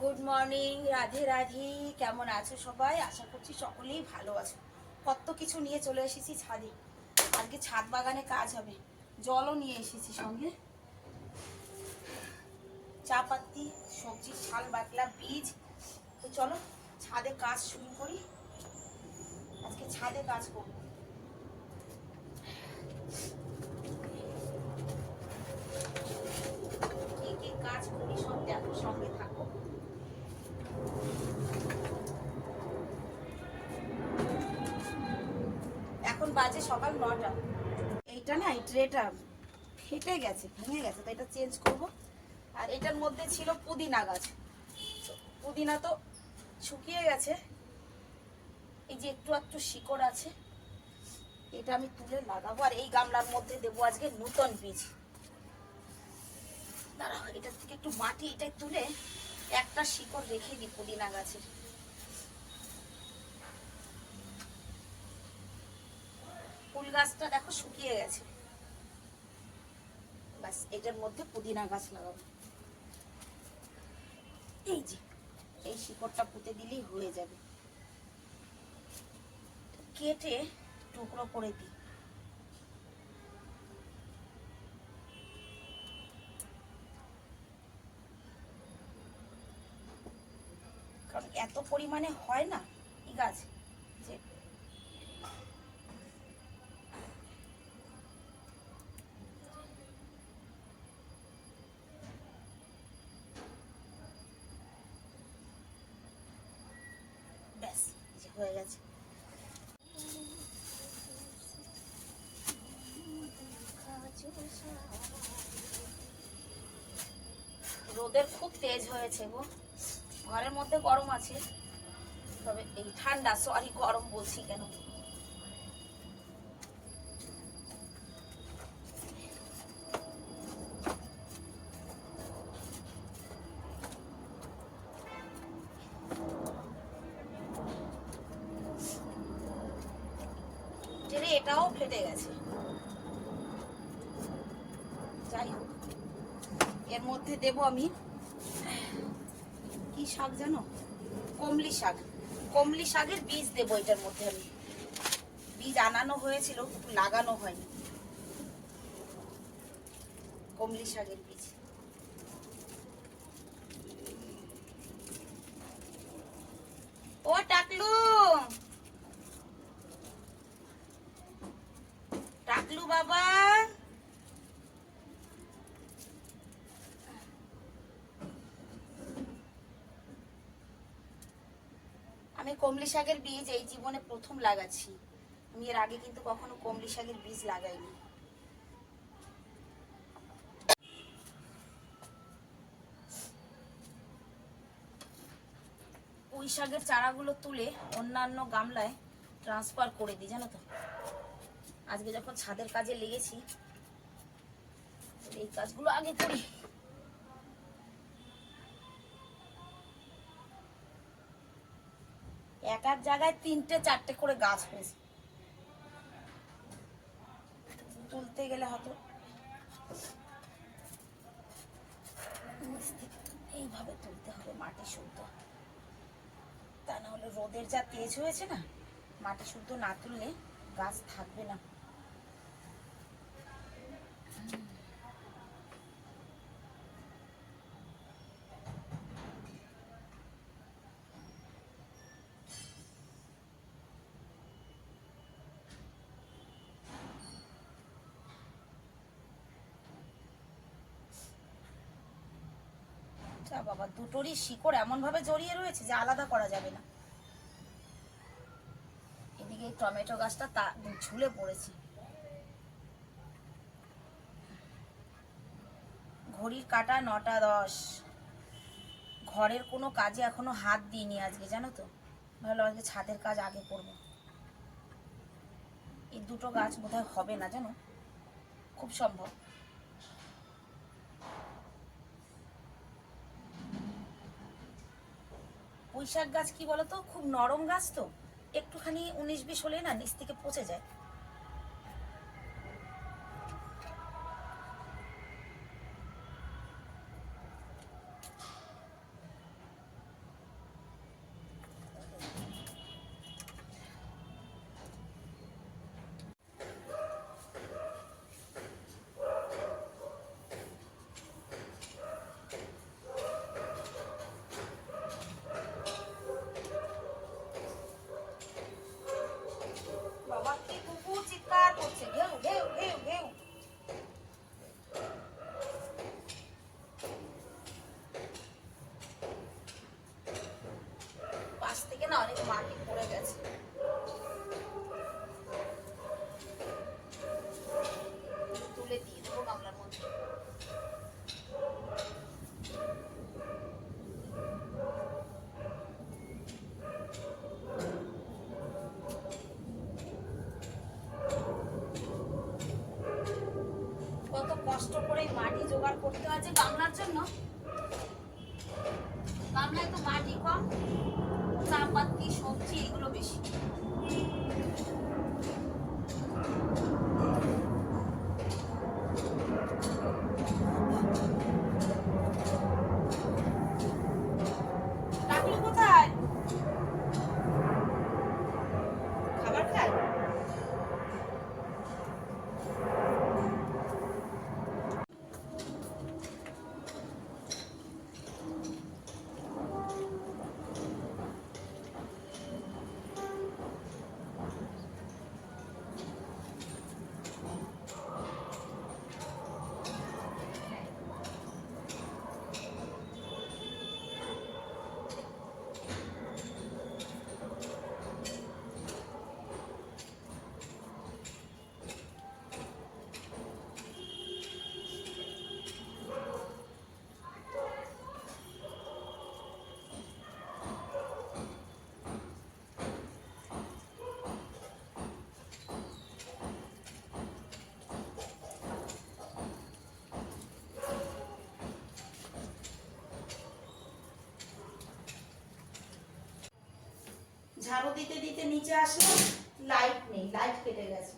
Good morning Radhe Radhe, কেমন আছো সবাই? আশা করছি সকলেই ভালো আছো। কত কিছু নিয়ে চলে এসেছি ছাদে। আজকে ছাদ বাগানে কাজ হবে। জলও নিয়ে এসেছি সঙ্গে। চা পাতি সবজির ছাল বাতলা, বীজ। তো চলো, ছাদে কাজ শুরু করি। আজকে ছাদে কাজ করব কি কি কাজ করি সব দেখো সঙ্গে থাকো এখন বাজে সকাল নটা এইটা না, এই ট্রেটা ফেটে গেছে, ভেঙে গেছে তো এটা চেঞ্জ করব। আর এটার মধ্যে ছিল পুদিনা গাছ। পুদিনা তো শুকিয়ে গেছে। এই যে একটু একটু শিকড় আছে, এটা আমি তুলে লাগাবো, আর এই গামলার মধ্যে দেবো আজকে নূতন বীজ। দাঁড়াও, এটার থেকে একটু মাটি এটাই তুলে একটা শিকড় রেখে দিই পুদিনা গাছের। গাছটা দেখো শুকিয়ে গেছে। বাস, এটার মধ্যে পুদিনা গাছ লাগাবো। এই যে, এই শিকড়টা পুঁতে দিলেই হয়ে যাবে। কেটে টুকরো করে দিই। এত পরিমাণে হয় না এই গাছ। হয়ে গেছে। রোদের খুব তেজ হয়েছে গো। ঘরের মধ্যে গরম আছে, তবে এই ঠান্ডা সরি গরম বলছি কেন? এটাও ফেটে গেছে। যাই হোক, এর মধ্যে দেব আমি, কি শাক জানো? কমলি শাক। কমলি শাকের বীজ দেবো এটার মধ্যে আমি। বীজ আনানো হয়েছিল লাগানো হয়নি। কমলি শাকের বীজ। ও টাকলু টাকলু বাবা। আমি কমলি শাকের বীজ এই জীবনে প্রথম লাগাচ্ছি। আমি এর আগে কিন্তু কখনো কমলি শাকের বীজ লাগাইনি। পুঁই শাকের চারাগুলো তুলে অন্যান্য গামলায় ট্রান্সফার করে দিই, জানো তো? আজকে যখন ছাদের কাজে লেগেছি, এই কাজগুলো আগে করি। এক এক জায়গায় তিনটে, চারটে করে গাছ হয়েছে। তুলতে গেলে হয়তো এইভাবে তুলতে হবে, মাটি শুদ্ধ। তা না হলে রোদের যা তেজ হয়েছে না, মাটি শুদ্ধ না তুললে গাছ থাকবে না। যা বাবা, দুটোরই শিকড় এমন ভাবে জড়িয়ে রয়েছে যে আলাদা করা যাবে না। এদিকে টমেটো গাছটা তা ঝুলে পড়েছে। ঘড়ির কাটা নটা দশ। ঘরের কোনো কাজে এখনও হাত দিইনি আজকে, জানো তো? ভালো আজকে ছাদের কাজ আগে করব। এই দুটো গাছ বোধহয় হবে না, জানো? খুব সম্ভব। পুঁইশাক গাছ কি বলতো? খুব নরম গাছ তো। একটুখানি উনিশ বিশ হলে না নিচ থেকে পচে যায়। মাটি পড়ে গেছে। তুলে দিয়ে দেবো গামলার মধ্যে। কত কষ্ট করে মাটি জোগাড় করতে হয় যে গামলার জন্য। গামলায় তো মাটি কম চা পাতি সবজি এগুলো বেশি ঝাড়ু দিতে দিতে নিচে আসলাম লাইট নেই লাইট কেটে গেছে।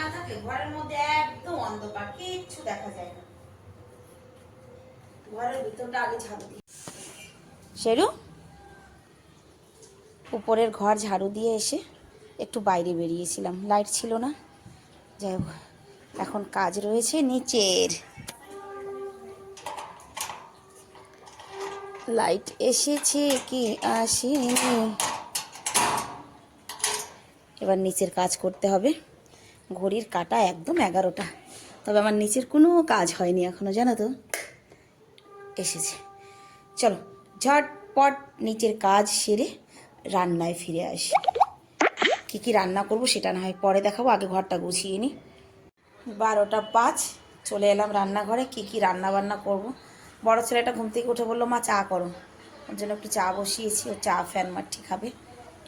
না থাকলে ঘরের মধ্যে একদম অন্ধকার, কিচ্ছু দেখা যায় না। ঘরের ভিতরটা আগে ঝাড়ু দিই শেরু, উপরের ঘর ঝাড়ু দিয়ে এসে একটু বাইরে বেরিয়েছিলাম। লাইট ছিল না। যাই হোক, এখন কাজ রয়েছে নিচের। লাইট এসেছে কি আসেনি। এবার নিচের কাজ করতে হবে। ঘড়ির কাটা একদম এগারোটা। তবে আমার নিচের কোনো কাজ হয়নি এখনও, জানো তো? এসেছে। চলো, ঝটপট নিচের কাজ সেরে রান্নায় ফিরে আসি। কী কী রান্না করব সেটা না হয় পরে দেখাবো, আগে ঘরটা গুছিয়ে নিই বারোটা পাঁচ, চলে এলাম রান্নাঘরে, কী কী রান্না বান্না করব। বড় ছেলেটা ঘুম থেকে উঠে বলল, মা, চা করো। ওর জন্য একটু চা বসিয়েছি, ও চা ফ্যান মাঠি খাবে।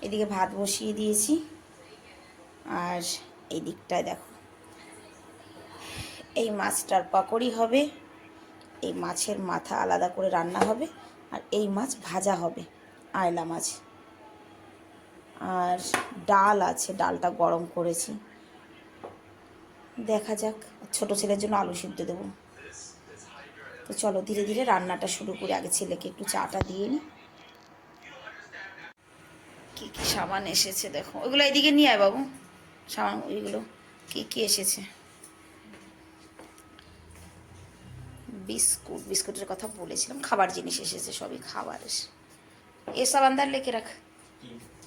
এদিকে ভাত বসিয়ে দিয়েছি। আর এই দিকটায় দেখো। এই মাছটার পাকড়ি হবে, এই মাছের মাথা আলাদা করে রান্না হবে, আর এই মাছ ভাজা হবে, আয়লা মাছ। আর ডাল আছে, ডালটা গরম করেছি। দেখা যাক, ছোট ছেলের জন্য আলু সিদ্ধ দেবো। তো চলো, ধীরে ধীরে রান্নাটা শুরু করে। আগে ছেলেকে একটু চাটা দিয়ে নিই কী কী সাবান এসেছে দেখো। ওইগুলো এদিকে নিয়ে আয় বাবু। ওইগুলো কী কী এসেছে? বিস্কুট, বিস্কুটের কথা বলেছিলাম, খাবার জিনিস এসেছে, সবই খাবার এসে। এ সাবানদার লেখে রাখ।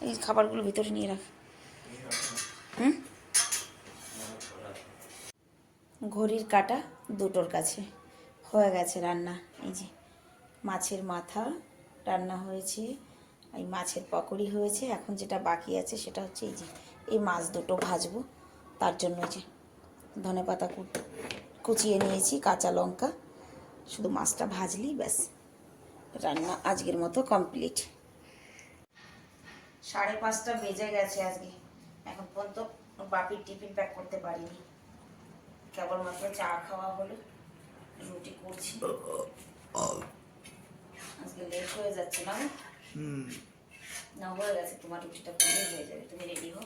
এই খাবারগুলো ভিতরে নিয়ে রাখ। হুম? ঘড়ির কাটা দুটোর কাছে। হয়ে গেছে রান্না। এই যে মাছের মাথা রান্না হয়েছে, এই মাছের পকোড়ি হয়েছে, এখন যেটা বাকি আছে সেটা হচ্ছে এই যে এই মাছ দুটো ভাজবো। তার জন্য যে ধনে পাতা কুচিয়ে নিয়েছি কাঁচা লঙ্কা। শুধু মাছটা ভাজলেই ব্যাস। রান্না আজকের মতো কমপ্লিট সাড়ে পাঁচটা বেজে গেছে আজকে। এখন পর্যন্ত বাপির টিফিন প্যাক করতে পারিনি। কেবলমাত্র চা খাওয়া হলো রুটি করছি। আজকে লেট হয়ে যাচ্ছে না? না হয়ে গেছে। তোমার রুটিটা পুরো হয়ে যাবে। তুমি রেডি হো